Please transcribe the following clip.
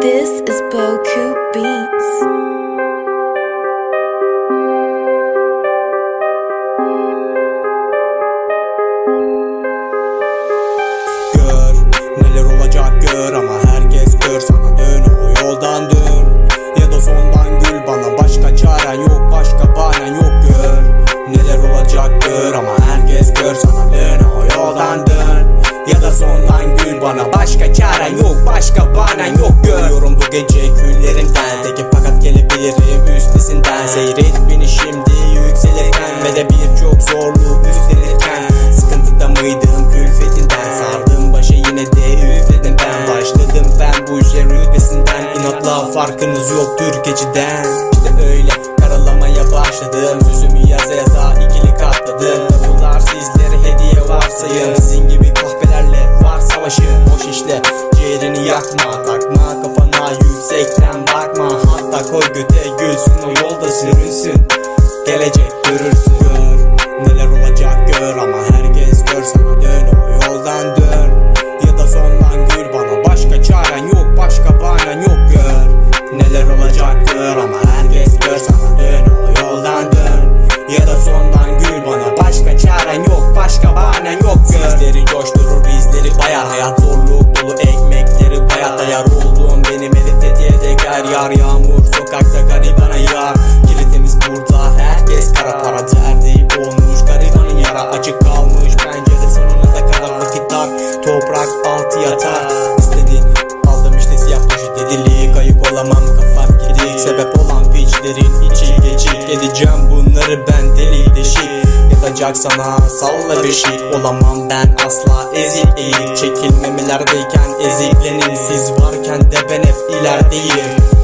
This is Boku Beats. Gör neler başka çaren yok başka bahanen yok Görüyorum bu gece küllerimden Teki fakat gelebilirim üstesinden. Seyret beni şimdi yükselirken Ve de birçok zorluk üstlenirken. Sıkıntıda mıydım külfetinden? Sardım başa yine de üfledim ben. Başladım ben bu işe rütbesinden. İnatla farkınız yok Türkeciden İşte öyle karalamaya başladım. Sözümü yaza yaza ikili katladım savaşım Boş işle ciğerini yakma. Takma kafana yüksekten bakma. Hatta koy göte gülsün o yolda sürünsün. Gelecek görürsün gör. Neler olacak gör. Ama herkes gör sana dön o yoldan dön. Ya da sondan gül bana. Başka çaren yok başka bahanen yok gör. Neler olacak gör. Ama herkes gör sana dön o yoldan dön. Ya da sondan gül bana. Başka çaren yok başka bahanen yok gör. Sizleri coşturur bizleri bayar. Hayat değer yar yağmur sokakta garibana yar Kilitimiz burada herkes kara para derdi. Olmuş Garibanın yara açık kalmış. Pencere sonuna da vakit dar Toprak altı yatar. İstedi aldım işte siyah poşet dedilik Kayık olamam kafa gidik Sebep olan piçlerin içi geçik. Edeceğim bunları ben Yatacak sana. Salla beşik Olamam ben asla. Ezik eğik Çekilmemelerdeyken eziklenin Siz varken de ben hep ilerideyim